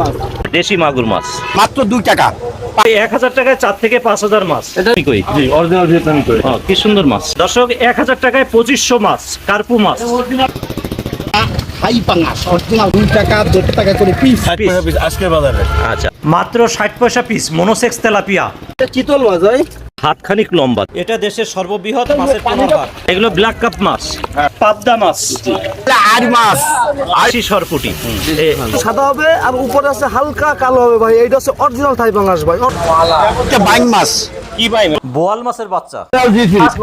মাছ? দেশি মাগুর মাছ। মাত্র দুই টাকা। এক হাজার টাকায় চার থেকে পাঁচ হাজার মাছ। এটা কই অরিজিনাল ভিয়েতনামি করে। কি সুন্দর মাছ। দর্শক এক হাজার টাকায় পঁচিশশো মাছ কার্পু মাছ। আচ্ছা। মাত্র ষাট পয়সা পিস মনোসেক্স তেলাপিয়া। চিতল মাছ হাতখানিক লম্বা। এটা দেশের সর্ববৃহৎ মাছের পুনর্বার এগুলো ব্ল্যাক কাপ মাছ। পাবদা মাছ। আর মাছ। আশি সরপুটি সাদা হবে আর উপরে আছে হালকা কালো হবে ভাই। এইটা হচ্ছে অরিজিনাল থাই পাঙ্গাস ভাই। এটা বাইং মাছ। কি ভাই বোয়াল মাছের বাচ্চা।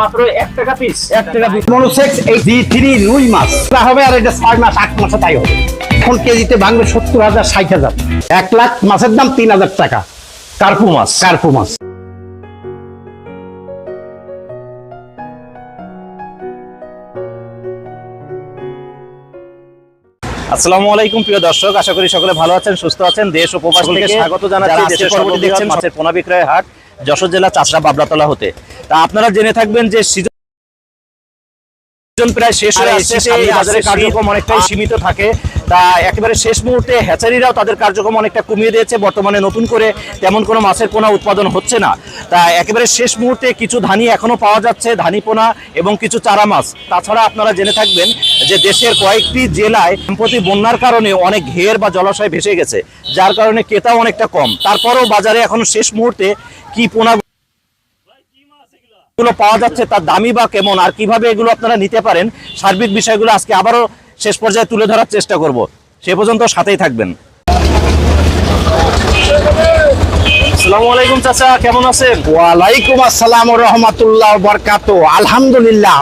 মাত্র এক টাকা পিস এক টাকা পিস মনোসেক্স এই জি থ্রি রুই মাছ। তা হবে আর এটা ছয় মাস আট মাসে তাই হবে। এখন কেজিতে ভাঙবে সত্তর হাজার ষাট হাজার। এক লাখ মাছের দাম তিন হাজার টাকা। কার্পু মাছ। কার্পু মাছ। আসসালামু আলাইকুম প্রিয় দর্শক। আশা করি সকলে ভালো আছেন সুস্থ আছেন। দেশ ও প্রবাস থেকে স্বাগত জানাচ্ছি। দেশের পরবর্তী দেখছেন মাছের পোনা বিক্রয় হাট যশোর জেলা চাষরা বাবরাতলা হতে। তা আপনারা জেনে থাকবেন যে সিজন প্রায় শেষ হয়ে আসছে। বাজারে কার্যক্রম অনেকটাই সীমিত থাকে। তা একেবারে শেষ মুহূর্তে হ্যাচারিরাও তাদের কার্যক্রম অনেকটা কমিয়ে দিয়েছে। বর্তমানে নতুন করে তেমন কোনো মাছের পোনা উৎপাদন হচ্ছে না। তা একেবারে শেষ মুহূর্তে কিছু ধানি এখনও পাওয়া যাচ্ছে, ধানি পোনা এবং কিছু চারা মাছ। তাছাড়া আপনারা জেনে থাকবেন যে দেশের কয়েকটি জেলায় সম্প্রতি বন্যার কারণে অনেক ঘের বা জলাশয় ভেসে গেছে, যার কারণে ক্রেতাও অনেকটা কম। তারপরেও বাজারে এখন শেষ মুহূর্তে কি পোনা পাওয়া যাচ্ছে, তার দামি বা কেমন, আর কীভাবে এগুলো আপনারা নিতে পারেন, সার্বিক বিষয়গুলো আজকে আবারও শেষ পর্যায়ে তুলে ধরার চেষ্টা করব। সে পর্যন্ত সাথেই থাকবেন। আসসালামু আলাইকুম চাচা কেমন আছেন? ওয়ালাইকুম আসসালাম রহমতুল্লাহ বরকাত আলহামদুলিল্লাহ।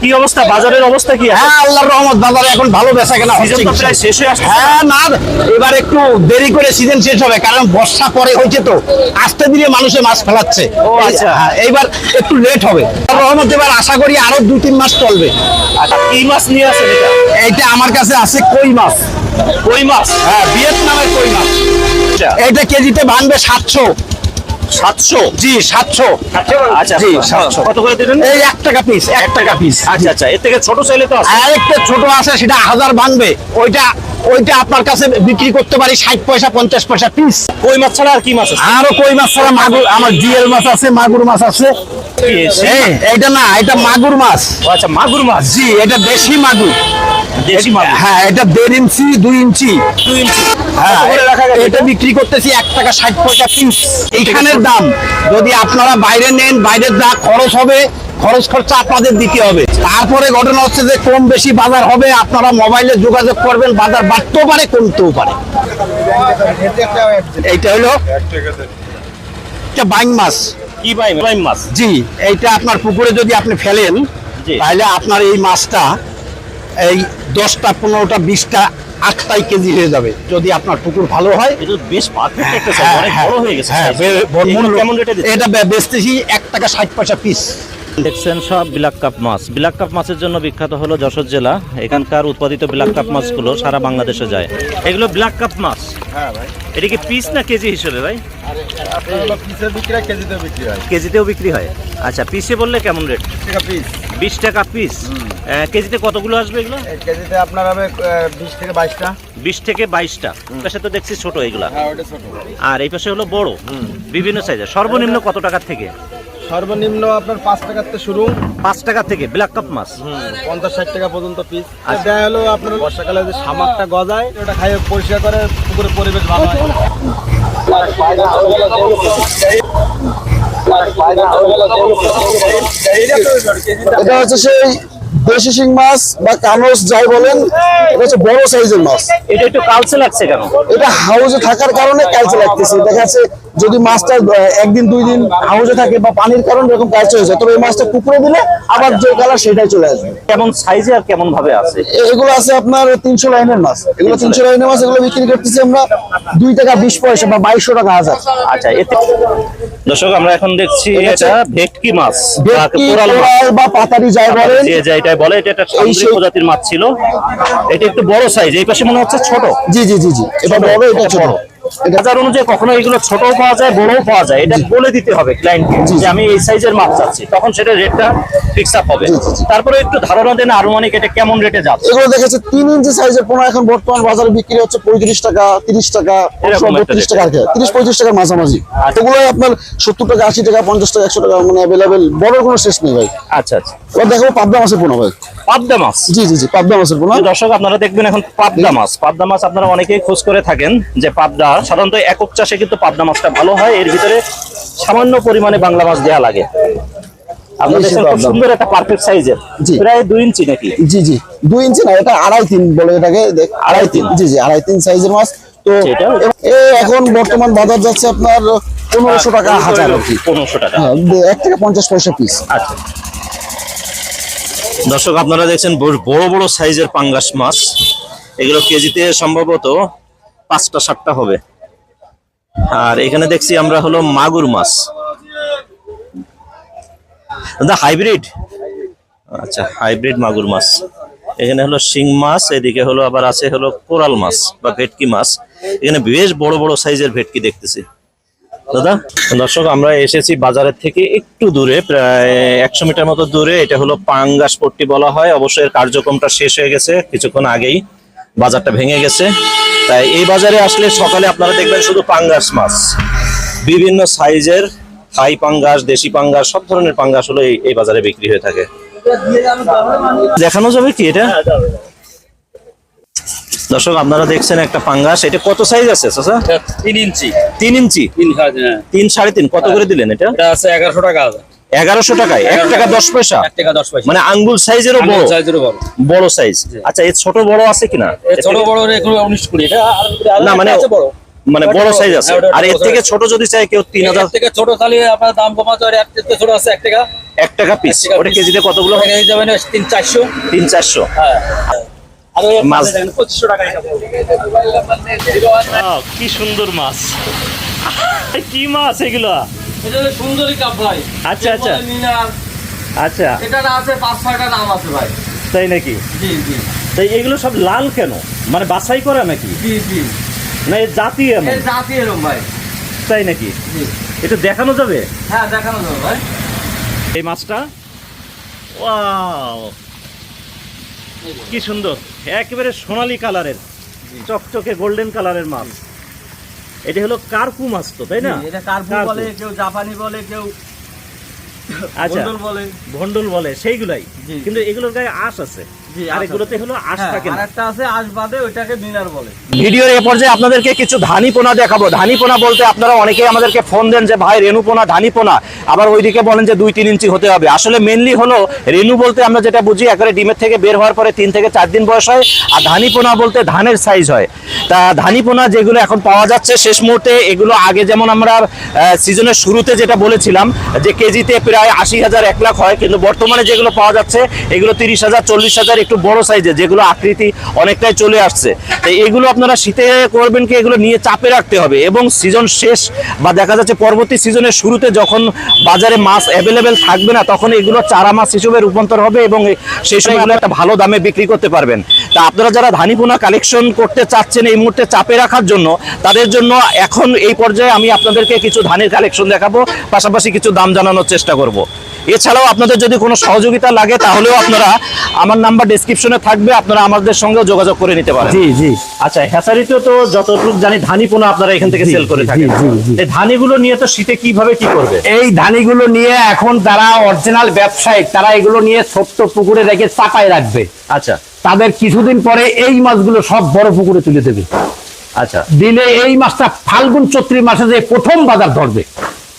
কি অবস্থা? বাজারের অবস্থা কি হ্যাঁ আল্লাহর রহমত বাজারে এখন ভালো বেচা কেনা হচ্ছে সিজন তো প্রায় শেষ হয়ে আসছে হ্যাঁ না এবার একটু দেরি করে সিজন শেষ হবে কারণ বর্ষা পরে হয়েছে তো। আস্তে ধীরে মানুষে মাছ ফেলাচ্ছে। ও, আচ্ছা। হ্যাঁ, এইবার একটু লেট হবে। রহমত এবার আশা করি আরও দুই তিন মাস চলবে। আচ্ছা কি মাছ নিয়ে আসেন এটা? এইটা আমার কাছে আছে কই মাছ। কই মাছ? হ্যাঁ ভিয়েতনামের কই মাছ? এইটা কেজিতে বানবে সাতশো। সাতশো? জি সাতশো। আচ্ছা জি সাতশো। কত করে দিলেন এই এক টাকা পিস এক টাকা পিস আচ্ছা আচ্ছা। এর থেকে ছোট চাইলে তো আছে। আরেকটা ছোট আছে সেটা হাজার বানবে। ওইটা ওইটা আপনার কাছে বিক্রি করতে পারি ষাট পয়সা পঞ্চাশ পয়সা পিস কই মাছ ছাড়া আর কি মাছ আছে? আরও কই মাছ ছাড়া? মাগুর আমার জিএল মাছ আছে মাগুর মাছ আছে। সেই না এটা মাগুর মাছ। আচ্ছা মাগুর মাছ? জি এটা দেশি মাগুর। হ্যাঁ এটা দেড় ইঞ্চি দুই ইঞ্চি। দুই ইঞ্চি। হ্যাঁ এটা বিক্রি করতেছি এক টাকা ষাট পয়সা পিস এইখানের দাম যদি আপনারা বাইরে নেন বাইরের যা খরচ হবে খরচ খরচা আপনাদের দিতে হবে। তারপরে ঘটনা হচ্ছে যে কম বেশি বাজার হবে আপনারা মোবাইলে যোগাযোগ করবেন বাজার বাড়তেও পারে কমতেও পারে। এইটা হলো এটা বাইং মাছ। কি ভাই মাছ? জি এইটা আপনার পুকুরে যদি আপনি ফেলেন তাহলে আপনার এই মাছটা এই দশটা পনেরোটা বিশটা আটটাই কেজি হয়ে যাবে যদি আপনার পুকুর ভালো হয়। এটা বেশ হ্যাঁ, হ্যাঁ, হয়ে? এটা বেচতেছি এক টাকা ষাট পয়সা পিস দেখছেন সব ব্ল্যাক কাপ মাছ। ব্ল্যাক কাপ মাছের জন্য বিখ্যাত হলো যশোর জেলা। এখানকার উৎপাদিত ব্ল্যাক কাপ মাছগুলো সারা বাংলাদেশে যায়। এগুলো ব্ল্যাক কাপ মাছ। হ্যাঁ ভাই। এটা কি পিস না কেজি হিসেবে ভাই? কেজিতেও বিক্রি হয়। আচ্ছা পিসে বললে কেমন রেট পিস বিশ টাকা পিস কেজিতে কতগুলো আসবে এগুলো? কেজিতে আপনার হবে বিশ থেকে বাইশটা। বিশ থেকে বাইশটা। পাশে তো দেখছি ছোট এগুলা। হ্যাঁ আর এই পাশে হলো বড়। বিভিন্ন সাইজের সর্বনিম্ন কত টাকার থেকে? সর্বনিম্ন আপনার পাঁচ টাকার থেকে শুরু। পাঁচ টাকা থেকে ব্ল্যাক কাপ মাছ। পঞ্চাশ ষাট টাকা পর্যন্ত পিস আর দেয়া হলো আপনার বর্ষাকালে যে সামারটা গজায় ওটা খাইয়ে পরিষ্কার করে পুকুরের পরিবেশ ভালো হয়। এটা হচ্ছে সেই দেশি শিং মাছ বা কানস যাই বলেন এটা হচ্ছে বড় সাইজের মাছ। এটা একটু কালচে লাগছে কেন? এটা হাউজে থাকার কারণে কালচে লাগতেছে। দেখা যাচ্ছে যদি মাছটা একদিন দুই দিন হাউজে থাকে বা পানির কারণে এরকম কালচে হয়ে যায় তবে এই মাছটা কুকুরে দিলে আবার যে কালার সেটাই চলে আসবে। কেমন সাইজে আর কেমন ভাবে আছে? এগুলো আছে আপনার তিনশো লাইনের মাছ। এগুলো তিনশো লাইনের মাছ এগুলো বিক্রি করতেছি আমরা দুই টাকা বিশ পয়সা বা বাইশশো টাকা হাজার। আচ্ছা এতে দর্শক আমরা এখন দেখছি এটা ভেটকি মাছ বা ভেটকি, কোরাল বা পাতারি যাই বলে যে যাইটাই বলে এটা একটা সামুদ্রিক প্রজাতির মাছ ছিল। এটা একটু বড় সাইজ এই পাশে মনে হচ্ছে ছোট। জি জি জি জি। এটা বড় এটা ছোট। বাজার অনুযায়ী কখনো এগুলো ছোটও পাওয়া যায় বড়ও পাওয়া যায়। এটা বলে দিতে হবে ক্লায়েন্টকে যে আমি এই সাইজের মাপ চাচ্ছি। তখন সেটা রেটটা ফিক্স আপ হবে। তারপরে একটু ধারণা দেন আনুমানিক এটা কেমন রেটে যাচ্ছে। এগুলো দেখেছে তিন ইঞ্চি সাইজের পোনা। এখন বর্তমান বাজারে বিক্রি হচ্ছে পঁয়ত্রিশ টাকা তিরিশ টাকা বত্রিশ টাকা আর কি। তিরিশ পঁয়ত্রিশ টাকার মাঝামাঝি। আচ্ছা। এগুলো আপনার সত্তর টাকা আশি টাকা পঞ্চাশ টাকা একশো টাকা মানে অ্যাভেলেবেল বড় কোনো শেষ নেই ভাই। আচ্ছা আচ্ছা। এবার দেখাবো পাবদা মাছের পোনা ভাই। পাবদা মাছ। জি জি জি পাবদা মাছের পোনা। দর্শক আপনারা দেখবেন এখন পাবদা মাছ। পাবদা মাছ আপনারা অনেকেই খোঁজ করে থাকেন যে পাবদা সাধারণত একক চাষে কিন্তু পাবদা মাছটা ভালো হয়। এর ভিতরে সামান্য পরিমাণে বাংলা মাছ দেওয়া লাগে। সুন্দর একটা পারফেক্ট সাইজের প্রায় দুই ইঞ্চি নাকি? জি জি দুই ইঞ্চি না এটা আড়াই তিন বলে এটাকে আড়াই তিন। জি জি আড়াই তিন সাইজের মাছ। তো এখন বর্তমান বাজার যাচ্ছে আপনার পনেরোশো টাকা হাজার পনেরোশো টাকা। হ্যাঁ এক থেকে পঞ্চাশ পয়সা পিস আচ্ছা। দর্শক, আপনারা দেখছেন বড় বড় সাইজের পাঙ্গাস মাছ। এগুলো কেজিতে সম্ভবত পাঁচটা, সাতটা হবে। আর এখানে দেখছি আমরা হলো মাগুর মাছ। দা হাইব্রিড? আচ্ছা হাইব্রিড মাগুর মাছ। এখানে হলো শিং মাছ, এদিকে হলো আবার আছে হলো কোরাল মাছ বা ভেটকি মাছ। এখানে বেশ বড় বড় সাইজের ভেটকি দেখতেছি। দাদা, দর্শক, আমরা এসেছি বাজারের থেকে একটু দূরে, প্রায় একশো মিটার মতো দূরে। এটা হলো পাঙ্গাস পট্টি বলা হয়। অবশ্যই এর কার্যক্রমটা শেষ হয়ে গেছে। কিছুক্ষণ আগেই বাজারটা ভেঙে গেছে। তাই এই বাজারে আসলে সকালে আপনারা দেখবেন শুধু পাঙ্গাস মাছ। বিভিন্ন সাইজের থাই পাঙ্গাস, দেশি পাঙ্গাস, সব ধরনের পাঙ্গাস হলো এই বাজারে বিক্রি হয়ে থাকে। দেখানো যাবে কি এটা? দর্শক আপনারা দেখছেন একটা পাঙ্গাস। এটা কত সাইজ আছে চাচা? তিন ইঞ্চি। তিন ইঞ্চি? তিন হ্যাঁ। সাড়ে তিন। কত করে দিলেন এটা? আছে এগারোশো টাকা এগারোশো টাকায়? এক টাকা দশ পয়সা? মানে আঙ্গুল সাইজেরও বড়। বড়। বড় সাইজ আচ্ছা এর ছোট বড় আছে কিনা? ছোট বড় উনিশ কুড়ি। না মানে মানে বড় সাইজ আছে। হ্যাঁ, আর এর থেকে ছোট যদি চাই কেউ তিন হাজার থেকে ছোট তাহলে আপনার দাম কমাতে হয় এক থেকে ছোট আছে এক টাকা। এক টাকা পিস ওটা কেজিতে কতগুলো কেজি তিন চারশো। তিন চারশো। হ্যাঁ। মাছ- পঁচিশশো টাকা কি সুন্দর মাছ। কি মাছ এগুলো? সুন্দরী কাপ ভাই। আচ্ছা, আচ্ছা। আচ্ছা। এটা আছে পাঁচ ছয়টা নাম আছে ভাই। তাই নাকি? জি জি। তাই এগুলো সব লাল কেন? মানে বাছাই করা নাকি? জি জি। না এর জাতি এমন? জাতি এরকম ভাই। তাই নাকি? এটা দেখানো যাবে? হ্যাঁ দেখানো যাবে ভাই। এই মাছটা? ওয়াও। কি সুন্দর একেবারে সোনালি কালারের চকচকে গোল্ডেন কালারের মাছ এটা হলো কার্পু মাছ তো তাই না? এটা কার্পু কার্পু। বলে কেউ জাপানি বলে কেউ আচ্ছা। বন্ডল বলে। ভন্ডল বলে সেইগুলাই। কিন্তু এগুলোর গায়ে আঁশ আছে। আর আঁশ এগুলোতে হলো আঁশ হ্যাঁ, থাকে না। আরেকটা আছে আশ বাদে ওইটাকে মিনার বলে। ভিডিওর এ পর্যায়ে আপনাদেরকে কিছু ধানি পোনা দেখাবো। ধানি পোনা বলতে আপনারা অনেকেই আমাদেরকে ফোন দেন যে ভাই রেণু পোনা ধানি পোনা আবার ওইদিকে বলেন যে দুই তিন ইঞ্চি হতে হবে। আসলে মেনলি হলো রেণু বলতে আমরা যেটা বুঝি একেবারে ডিমের থেকে বের হওয়ার পরে তিন থেকে চার দিন বয়স হয় আর ধানি পোনা বলতে ধানের সাইজ হয়। তা ধানি পোনা যেগুলো এখন পাওয়া যাচ্ছে শেষ মুহূর্তে এগুলো আগে যেমন আমরা সিজনের শুরুতে যেটা বলেছিলাম যে কেজিতে প্রায় আশি হাজার এক লাখ হয় কিন্তু বর্তমানে যেগুলো পাওয়া যাচ্ছে এগুলো তিরিশ হাজার চল্লিশ হাজার একটু বড় সাইজের যেগুলো আকৃতি অনেকটাই চলে আসছে। তো এগুলো আপনারা শীতে করবেন কি, এগুলো নিয়ে চাপে রাখতে হবে এবং সিজন শেষ বা দেখা যাচ্ছে পরবর্তী সিজনের শুরুতে যখন বাজারে মাছ অ্যাভেলেবেল থাকবে না, তখন এগুলো চারা মাছ হিসেবে রূপান্তর হবে এবং সেই সময় এগুলো একটা ভালো দামে বিক্রি করতে পারবেন। তা আপনারা যারা ধানিপোনা কালেকশন করতে চাচ্ছেন এই মুহূর্তে চাপে রাখার জন্য, তাদের জন্য এখন এই পর্যায়ে আমি আপনাদেরকে কিছু ধানের কালেকশন দেখাবো, পাশাপাশি কিছু দাম জানানোর চেষ্টা করব। এছাড়াও আপনাদের যদি কোনো সহযোগিতা লাগে তাহলেও আপনারা আমার নাম্বার ডেসক্রিপশনে থাকবে আপনারা আমাদের সঙ্গেও যোগাযোগ করে নিতে পারেন। জি জি। আচ্ছা হ্যাচারিতে তো যতটুকু জানি ধানি পোনা আপনারা এখান থেকে সেল করে থাকেন। এই ধানিগুলো নিয়ে তো শীতে কীভাবে কি করবে? এই ধানিগুলো নিয়ে এখন যারা অরিজিনাল ব্যবসায়ী তারা এগুলো নিয়ে ছোট্ট পুকুরে রেখে চাপায় রাখবে। আচ্ছা। তাদের কিছুদিন পরে এই মাছগুলো সব বড় পুকুরে তুলে দেবে। আচ্ছা। দিলে এই মাছটা ফাল্গুন চৈত্রী মাসে যে প্রথম বাজার ধরবে।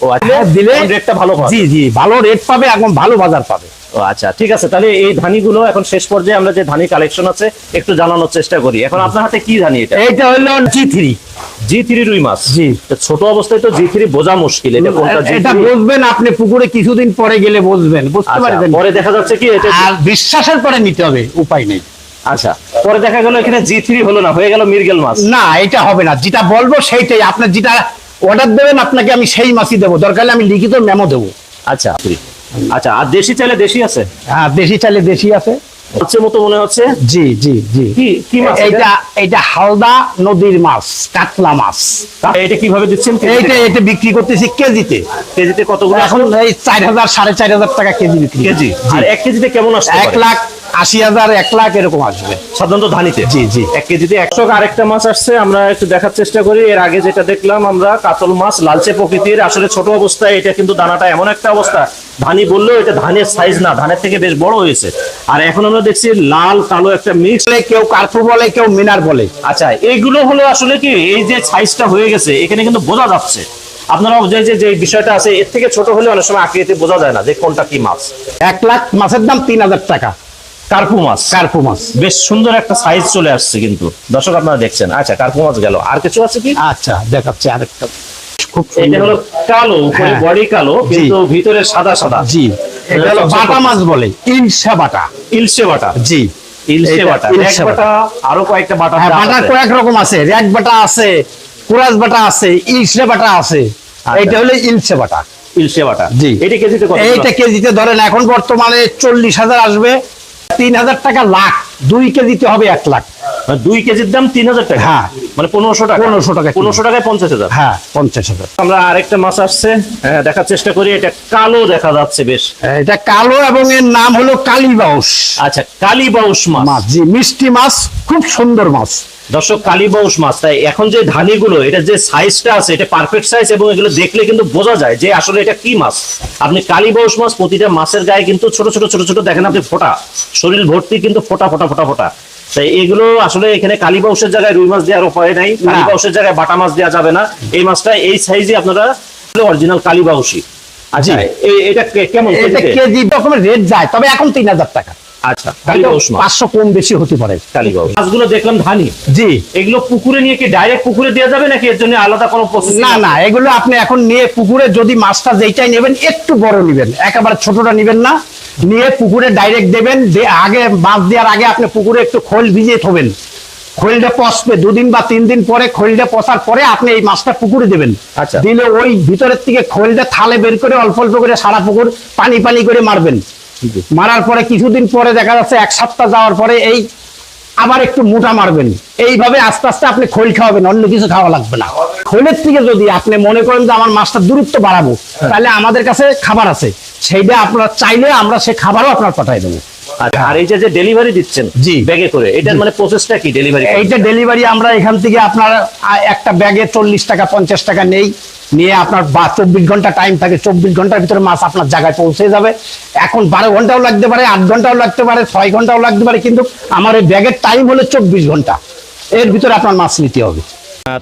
ও আচ্ছা দিলে? রেটটা ভালো পাবে। জি জি ভালো রেট পাবে এখন ভালো বাজার পাবে। ও আচ্ছা ঠিক আছে তাহলে এই ধানিগুলো এখন শেষ পর্যায়ে আমরা যে ধানি কালেকশন আছে একটু জানানোর চেষ্টা করি। এখন আপনার হাতে কি ধানি এটা? এইটা হলো জি থ্রি জি থ্রি রুই মাছ। জি। ছোট অবস্থায় তো জি থ্রি বোঝা মুশকিল এটা কোনটা এটা বুঝবেন আপনি পুকুরে কিছুদিন পরে গেলে বুঝবেন বুঝতে পারবেন পরে দেখা যাচ্ছে কি এটা আর বিশ্বাসের পরে নিতে হবে উপায় নেই। আচ্ছা পরে দেখা গেল এখানে জি থ্রি হলো না হয়ে গেল মির্গেল মাছ। না এটা হবে না যেটা বলব সেইটাই আপনার যেটা অর্ডার দেবেন আপনাকে আমি সেই মাছই দেবো। দরকার আমি লিখিত মেমো দেবো। আচ্ছা আচ্ছা আর দেশি চাইলে দেশি আছে? হ্যাঁ দেশি চালে দেশি আছে। হচ্ছে মতো মনে হচ্ছে? জি জি জি। কি কি মাছ এটা? এইটা এইটা হালদা নদীর মাছ কাতলা মাছ। এটা কীভাবে দিচ্ছেন? এইটা এটা বিক্রি করতেছি কেজিতে। কেজিতে কতগুলো এখন এই চার হাজার সাড়ে চার হাজার টাকা কেজি বিক্রি। কেজি। আর এক কেজিতে কেমন আসছে এক লাখ আশি হাজার এক লাখ এরকম আসবে। সাধারণত ধানিতে? জি, জি। এক কেজিতে একশো আরেকটা মাছ আসছে আমরা একটু দেখার চেষ্টা করি। এর আগে যেটা দেখলাম আমরা কাতল মাছ লালচে প্রকৃতির। আসলে ছোট অবস্থায় এটা কিন্তু দানাটা এমন একটা অবস্থা। ধানি বললেও এটা ধানের সাইজ না ধানের থেকে বেশ বড় হয়েছে। আর এখন আমরা দেখছি লাল কালো একটা মিক্স কেউ কার্পু বলে কেউ মিনার বলে। আচ্ছা এইগুলো হলো আসলে কি এই যে সাইজটা হয়ে গেছে এখানে কিন্তু বোঝা যাচ্ছে। আপনারা যে যে বিষয়টা আছে এর থেকে ছোট হলে অনেক সময় আকৃতি বোঝা যায় না যে কোনটা কি মাছ। এক লাখ মাছের দাম তিন হাজার টাকা। কার্পু মাছ। কার্পু মাছ। বেশ সুন্দর একটা সাইজ চলে আসছে কিন্তু। দর্শক আপনারা দেখছেন। আচ্ছা কার্পু মাছ গেল। আর কিছু আছে কি? আচ্ছা দেখাচ্ছি আরেকটা। খুব এটা হলো কালো উপরে হ্যাঁ। বডি কালো কিন্তু ভিতরে সাদা সাদা। জি। এটা হলো বাটা মাছ বলে। ইলশা বাটা। ইলশে বাটা। জি। ইলশে বাটা। এক বাটা। আরও কয়েকটা বাটা হ্যাঁ বাটা কয়েক রকম আছে। বাটা আছে কুরাস বাটা আছে ইলশে বাটা আছে। এইটা হলো ইলশে বাটা। ইলশে বাটা। জি। এটা কেজিতে কত কেজিতে ধরেন এখন বর্তমানে চল্লিশ হাজার আসবে। তিন হাজার টাকা লাখ। দুই কেজিতে হবে এক লাখ। মানে দুই কেজির দাম তিন হাজার টাকা? হ্যাঁ। মানে পনেরোশো টাকা? পনেরোশো টাকা পনেরোশো টাকায় পঞ্চাশ হাজার? হ্যাঁ পঞ্চাশ হাজার। আমরা আরেকটা মাছ আসছে। দেখার চেষ্টা করি। এটা কালো দেখা যাচ্ছে বেশ। এটা কালো এবং এর নাম হলো কালীবাউস আচ্ছা কালী বাউস মাছ। মাছ জি মিষ্টি মাছ খুব সুন্দর মাছ। দর্শক কালী বাউস মাছ তাই এখন যে ধানিগুলো এটা যে সাইজটা আছে এটা পারফেক্ট সাইজ এবং এগুলো দেখলে কিন্তু বোঝা যায় যে আসলে এটা কি মাছ। আপনি কালী বাউস মাছ প্রতিটা মাছের গায়ে কিন্তু ছোট ছোট ছোট ছোট দেখেন আপনি ফোটা। শরীর ভর্তি কিন্তু ফোটা ফোটা ফোটা ফোটা। তাই এগুলো আসলে এখানে কালী বাউসের জায়গায় রুই মাছ দেওয়ার উপায় নাই। কালী বাউসের জায়গায় বাটা মাছ দেওয়া যাবে না। এই মাছটা এই সাইজে আপনারা অরিজিনাল কালী বাউসি আচ্ছা এটা কেমন এটা কেজি রকমের রেট যায় তবে এখন তিন হাজার টাকা। আচ্ছা পাঁচশো কম বেশি হতে পারে। মাছগুলো দেখলাম ধানি। জি। এগুলো পুকুরে নিয়ে কি ডাইরেক্ট পুকুরে দেওয়া যাবে নাকি এর জন্য আলাদা কোনো প্রসেস না না এগুলো আপনি এখন নিয়ে পুকুরে যদি মাছটা যেইটাই নেবেন একটু বড় নেবেন। একেবারে ছোটটা নেবেন না। নিয়ে পুকুরে ডাইরেক্ট দেবেন দিয়ে আগে মাছ দেওয়ার আগে আপনি পুকুরে একটু খোল ভিজিয়ে থবেন। খোলটা পচবে দুদিন বা তিন দিন পরে খোলটা পচার পরে আপনি এই মাছটা পুকুরে দেবেন। আচ্ছা। দিলে ওই ভিতরের থেকে খোলটা থালে বের করে অল্প অল্প করে সারা পুকুর পানি পানি করে মারবেন। মারার পরে কিছুদিন পরে দেখা যাচ্ছে এক সপ্তাহ যাওয়ার পরে এই আবার একটু মোটা মারবেন। এইভাবে আস্তে আস্তে আপনি খোল খাওয়াবেন অন্য কিছু খাওয়া লাগবে না। খোলের থেকে যদি আপনি মনে করেন যে আমার মাছটা দূরত্ব বাড়াবো তাহলে আমাদের কাছে খাবার আছে। সেইটা আপনারা চাইলে আমরা সে খাবারও আপনার পাঠাই দেবো। আর এই যে যে ডেলিভারি দিচ্ছেন জি। ব্যাগে করে এটার মানে প্রসেসটা কি ডেলিভারি এইটা ডেলিভারি আমরা এখান থেকে আপনার একটা ব্যাগে চল্লিশ টাকা পঞ্চাশ টাকা নেই। নিয়ে আপনার বা চব্বিশ ঘণ্টা টাইম থাকে চব্বিশ ঘণ্টার ভিতরে মাছ আপনার জায়গায় পৌঁছে যাবে। এখন বারো ঘন্টাও লাগতে পারে আট ঘন্টাও লাগতে পারে ছয় ঘন্টাও লাগতে পারে কিন্তু আমার এই ব্যাগের টাইম হলো চব্বিশ ঘণ্টা। এর ভিতরে আপনার মাছ নিতে হবে।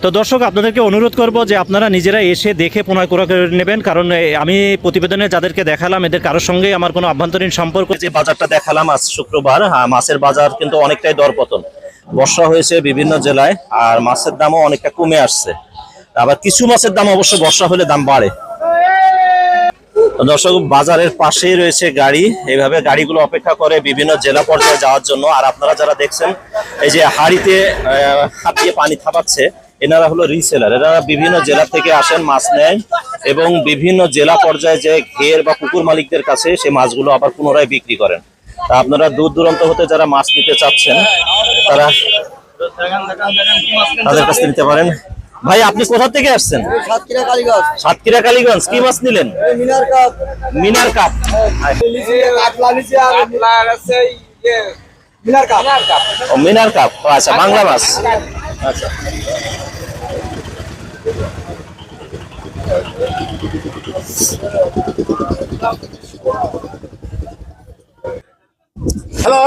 তো দর্শক আপনাদেরকে অনুরোধ করব যে আপনারা নিজেরা এসে দেখে পুনঃ করে নেবেন কারণ আমি প্রতিবেদনে যাদেরকে দেখালাম এদের কারোর সঙ্গে আমার কোনো আভ্যন্তরীণ সম্পর্ক যে বাজারটা দেখালাম আজ শুক্রবার হ্যাঁ, মাছের বাজার কিন্তু অনেকটাই দরপতন। বর্ষা হয়েছে বিভিন্ন জেলায় আর মাছের দামও অনেকটা কমে আসছে। আবার কিছু মাছের দাম অবশ্য বর্ষা হলে দাম বাড়ে। দর্শক, বাজারের পাশেই রয়েছে গাড়ি। এইভাবে গাড়িগুলো অপেক্ষা করে বিভিন্ন জেলা পর্যায়ে যাওয়ার জন্য। আর আপনারা যারা দেখছেন, এই যে হাড়িতে হাত দিয়ে পানি থাপাচ্ছে এনারা হলো রিসেলার এনারা বিভিন্ন জেলা থেকে আসেন, মাছ নেয় এবং বিভিন্ন জেলা পর্যায়ে যে ঘের বা পুকুর মালিকদের কাছে সে মাছগুলো আবার পুনরায় বিক্রি করেন। তা আপনারা দূর দূরান্ত হতে যারা মাছ নিতে চাচ্ছেন, তারা তাদের কাছে নিতে পারেন। ভাই আপনি কোথা থেকে আসছেন? সাতক্ষীরা কালীগঞ্জ। সাতক্ষীরা কালীগঞ্জ। কি মাছ নিলেন? মিনার কাপ। মিনার কাপ। মিনার কাপ। ও মিনার কাপ। আচ্ছা বাংলা মাছ। আচ্ছা। হ্যালো